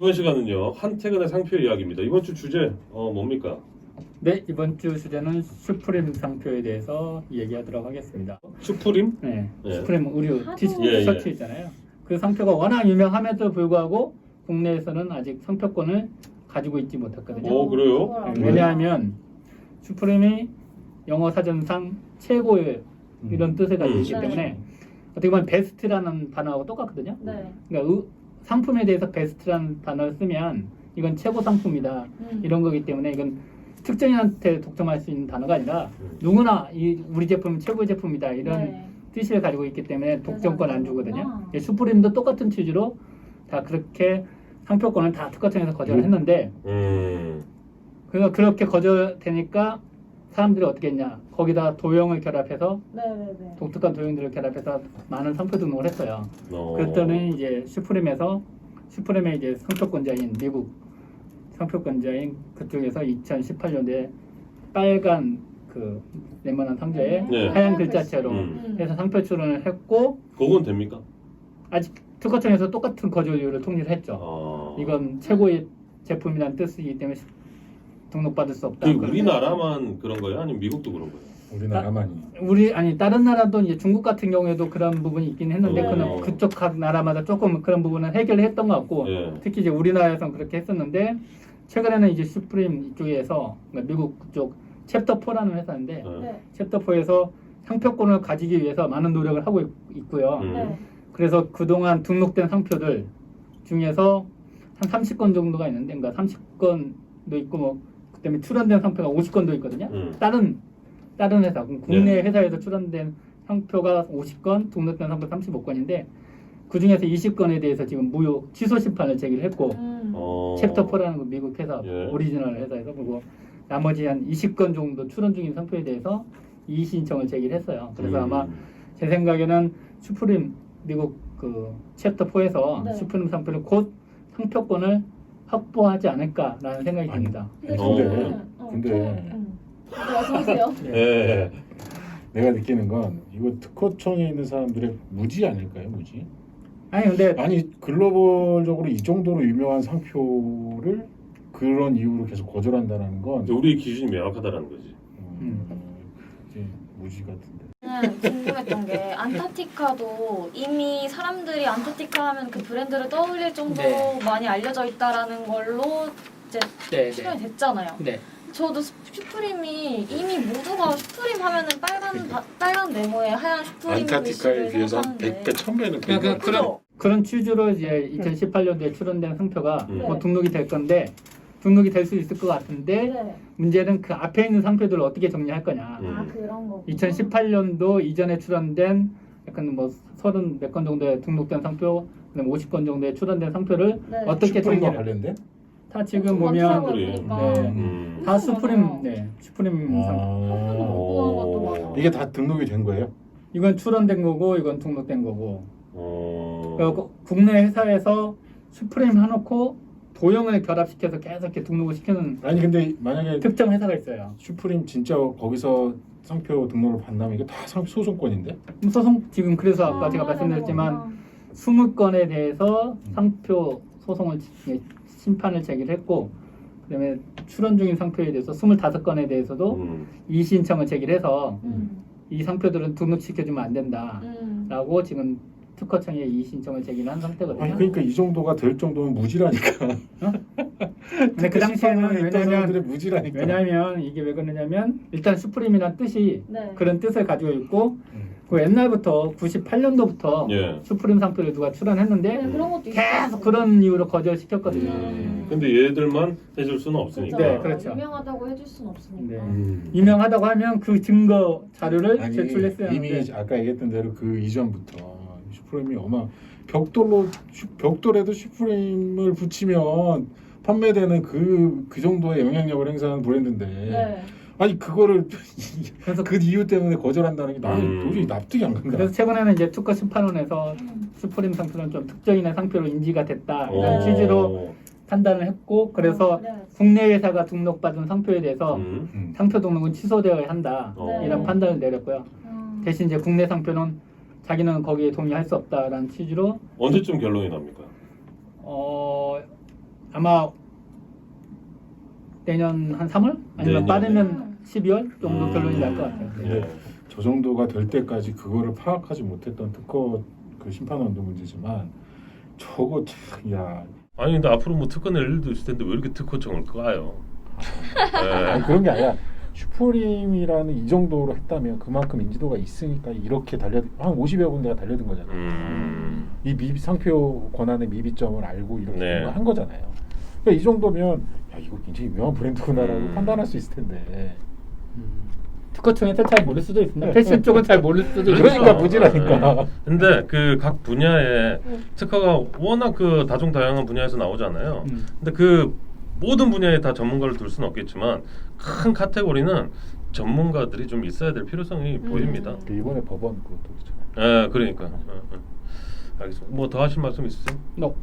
이번 시간은요 한태근의 상표 이야기입니다. 이번 주 주제 어 뭡니까? 네, 이번 주 주제는 슈프림 상표에 대해서 얘기하도록 하겠습니다. 슈프림? 네, 예. 슈프림 의류 하도- 티셔츠 예, 예. 있잖아요. 그 상표가 워낙 유명함에도 불구하고 국내에서는 아직 상표권을 가지고 있지 못했거든요. 오, 그래요? 네, 알아요. 왜냐하면 슈프림이 영어 사전상 최고의 이런 뜻을 가지고 있기 음. 때문에 어떻게 보면 베스트라는 단어하고 똑같거든요. 네. 그러니까 의- 상품에 대해서 베스트라는 단어를 쓰면 이건 최고 상품이다 음. 이런 거기 때문에 이건 특정인한테 독점할 수 있는 단어가 아니라 음. 누구나 이 우리 제품은 최고의 제품이다 이런 네. 뜻을 가지고 있기 때문에 독점권 안 주거든요. 그렇구나. 예, 슈프림도 똑같은 취지로 다 그렇게 상표권을 다 특허청에서 거절을 음. 했는데 음. 그러니까 그렇게 거절되니까 사람들이 어떻게 했냐 거기다 도형을 결합해서 네네네. 독특한 도형들을 결합해서 많은 상표 등록을 했어요. 어. 그랬더니 이제 슈프림에서 슈프림의 이제 상표권자인 미국 상표권자인 그쪽에서 2018년도에 빨간 그 네모난 상자에 네. 하얀 글자체로 음. 해서 상표 출원을 했고 그건 됩니까? 아직 특허청에서 똑같은 거절 이유를 통지를 했죠. 아. 이건 최고의 제품이라는 뜻이기 때문에 등록받을 수 없다. 그 우리나라만 그런 거예요? 아니면 미국도 그런 거예요? 우리나라만이 우리 아니 다른 나라도 이제 중국 같은 경우에도 그런 부분이 있긴 했는데 네. 그는 그쪽 각 나라마다 조금 그런 부분은 해결을 했던 것 같고 예. 특히 이제 우리나라에서는 그렇게 했었는데 최근에는 이제 슈프림 이쪽에서 그러니까 미국 쪽 챕터 4라는 회사인데 예. 네. 챕터 4에서 상표권을 가지기 위해서 많은 노력을 하고 있- 있고요. 음. 네. 그래서 그동안 등록된 상표들 중에서 한 30건 정도가 있는데 그러니까 30건도 있고 뭐 그다음에 출원된 상표가 50건도 있거든요. 음. 다른 다른 회사 그럼 국내 네. 회사에서 출원된 상표가 50건, 등록된 상표 35건인데 그 중에서 20건에 대해서 지금 무효 취소 심판을 제기를 했고 음. 어. 챕터 4라는 그 미국 회사 예. 오리지널 회사에서 그리고 나머지 한 20건 정도 출원 중인 상표에 대해서 이의 신청을 제기를 했어요. 그래서 음. 아마 제 생각에는 슈프림 미국 그 챕터 4에서 네. 슈프림 상표를 곧 상표권을 확보하지 않을까라는 생각이 아니, 듭니다. 근데 근데- 저는 어, 근데- 저, 음. 네, 말씀하세요. 예. 내가 느끼는 건 이거 특허청에 있는 사람들의 무지 아닐까요 무지? 아니 근데 아니 글로벌적으로 이 정도로 유명한 상표를 그런 이유로 계속 거절한다는 건 근데 우리 기준이 명확하다라는 거지. 음, 이제 무지 같은데. 저는 궁금했던 게 안타티카도 이미 사람들이 안타티카 하면 그 브랜드를 떠올릴 정도로 네. 많이 알려져 있다라는 걸로 이제 네, 출연이 됐잖아요. 네. 저도 슈- 슈프림이 이미 모두가 슈프림 하면은 빨간 바- 빨간 네모에 하얀 슈프림 안타티카에 비해서 한 생각하는데. 100배, 1000배는 그러니까 그런 그런 취지로 이제 2018년도에 출원된 상표가 음. 뭐 등록이 될 건데 등록이 될 수 있을 것 같은데 네. 문제는 그 앞에 있는 상표들을 어떻게 정리할 거냐. 음. 아 그런 거. 2018년도 이전에 출원된 약간 뭐 서른 몇건 정도의 등록된 상표, 그다음 50건 정도의 출원된 상표를 네. 어떻게 슈프림과 정리를? 관련된? 다 지금 많더라고요, 보면. 네. 음. 다 슈프림, 네, 슈프림 상표. 한 것도 많아요. 이게 다 등록이 된 거예요? 이건 출원된 거고 이건 등록된 거고. 어. 그리고 국내 회사에서 슈프림 해놓고 도형을 결합시켜서 계속 이렇게 등록을 시키는 아니 근데 만약에 특정 회사가 있어요. 슈프림 진짜 거기서 상표 등록을 받나면 이게 다 상- 소송권인데? 소송 지금 그래서 아까 아, 제가 말씀드렸지만 그러구나. 20건에 대해서 음. 상표 소송을 지- 심판을 제기를 했고 그다음에 출원 중인 상표에 대해서 25건에 대해서도 음. 이의 신청을 제기를 해서 음. 이 상표들은 등록시켜주면 안 된다라고 음. 지금 특허 청에 이의 신청을 제기를 한 상태거든요. 아니 그러니까 이 정도가 될 정도면 무지라니까. 근데 그 당시에는 왜냐면 사람들의 무지라니까. 왜냐하면 이게 왜 그러냐면 일단 슈프림이란 뜻이 네. 그런 뜻을 가지고 있고 음. 그 옛날부터 98년도부터 예. 슈프림 상표를 누가 출원했는데 네, 그런 것도 있어요. 계속 그런 이유로 거절시켰거든요. 음. 근데 얘들만 해줄 수는 없으니까. 네, 그렇죠. 유명하다고 해줄 순 없으니까. 네. 음. 유명하다고 하면 그 증거 자료를 아니 제출했어야 이미 하는데 아까 얘기했던 대로 그 이전부터 슈프림이 어마 벽돌로 슈- 벽돌에도 슈프림을 붙이면 판매되는 그, 그 정도의 영향력을 행사하는 브랜드인데 네. 아니 그거를 그래서 그 이유 때문에 거절한다는 게 나는 음. 도저히 납득이 안 간다. 그래서 최근에는 이제 특허 심판원에서 음. 슈프림 상표는 좀 특정인의 상표로 인지가 됐다 어. 이런 취지로 판단을 했고 그래서 어, 네. 국내 회사가 등록받은 상표에 대해서 음. 음. 상표 등록은 취소되어야 한다 어. 이런 판단을 내렸고요. 음. 대신 이제 국내 상표는 자기는 거기에 동의할 수 없다라는 취지로 언제쯤 결론이 납니까? 어 아마 내년 한 3월 아니면. 빠르면 12월 정도 음. 결론이 날 것 같아요. 네. 예. 저 정도가 될 때까지 그거를 파악하지 못했던 특허 그 심판원도 문제지만 저거 참야 아니 근데 앞으로 뭐 특허 낼 일도 있을 텐데 왜 이렇게 특허청을 까요? 아니 예. 그런 게 아니라 슈프림이라는 이 정도로 했다면 그만큼 인지도가 있으니까 이렇게 달려 한 50여 군데가 달려든 거잖아요. 음. 이 미비 상표 권한의 미비점을 알고 이렇게 네. 한 거잖아요. 그러니까 이 정도면 야 이거 굉장히 유명한 브랜드구나라고 음. 판단할 수 있을 텐데. 특허청에서 잘 모를 수도 있습니다. 패션 쪽은 잘 모를 수도 있고. 그러니까 무지라니까. 예. 근데 그 각 분야에 특허가 워낙 그 다종 다양한 분야에서 나오잖아요. 음. 근데 그 모든 분야에 다 전문가를 둘 수는 없겠지만 큰 카테고리는 전문가들이 좀 있어야 될 필요성이 음. 보입니다. 그 이번에 법원 그것도 그렇잖아요. 예, 그러니까. 예, 예. 알겠습니다. 뭐 더 하실 말씀 있으세요? 너.